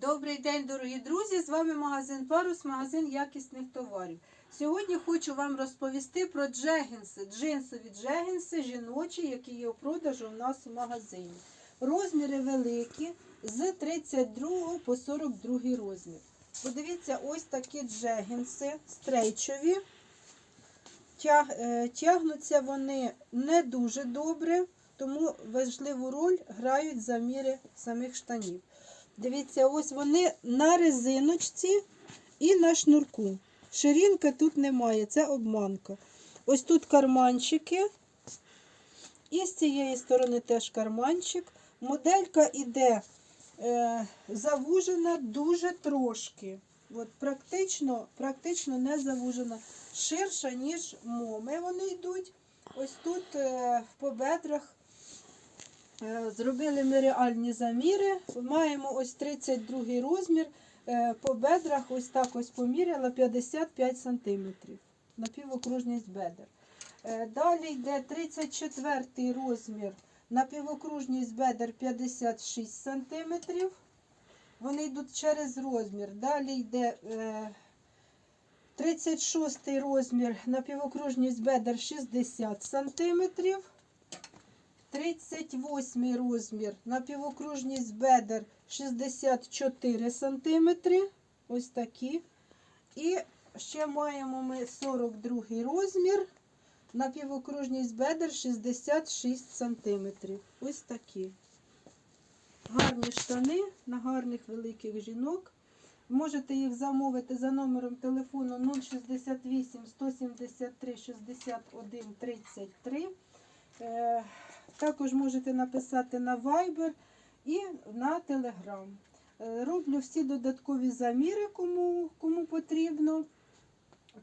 Добрий день, дорогі друзі! З вами магазин Парус, магазин якісних товарів. Сьогодні хочу вам розповісти про джегінси, джинсові джегінси жіночі, які є у продажу у нас у магазині. Розміри великі з 32 по 42 розмір. Подивіться, ось такі джегінси стрейчові. Е, тягнуться вони не дуже добре, тому важливу роль грають заміри самих штанів. Дивіться, ось вони на резиночці і на шнурку. Ширинки тут немає, це обманка. Ось тут карманчики. І з цієї сторони теж карманчик. Моделька іде е, завужена дуже трошки. От практично, практично не завужена. Ширша, ніж моми вони йдуть. Ось тут е, по бедрах Зробили ми реальні заміри. Маємо ось 32 розмір. Е, По бедрах ось так ось поміряла 55 см. Напівокружність бедер. Е, Далі йде 34 розмір. Напівокружність бедер 56 см. Вони йдуть через розмір. Далі йде е, 36 розмір. Напівокружність бедер 60 см. 38 розмір, напівокружність бедер 64 см. Ось такі. І ще маємо ми 42 розмір, напівокружність бедер 66 см. Ось такі. Гарні штани на гарних великих жінок. Можете їх замовити за номером телефону 068 173 61 33. Також можете написати на Viber і на Telegram. Е, Роблю всі додаткові заміри, кому, кому потрібно.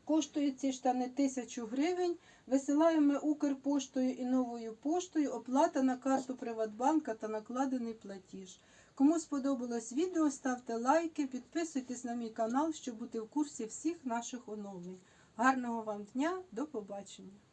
Коштують ці штани 1000 гривень. Висилаємо Укрпоштою і новою поштою. Оплата на карту Приватбанка та накладений платіж. Кому сподобалось відео, ставте лайки, підписуйтесь на мій канал, щоб бути в курсі всіх наших оновлень. Гарного вам дня, до побачення!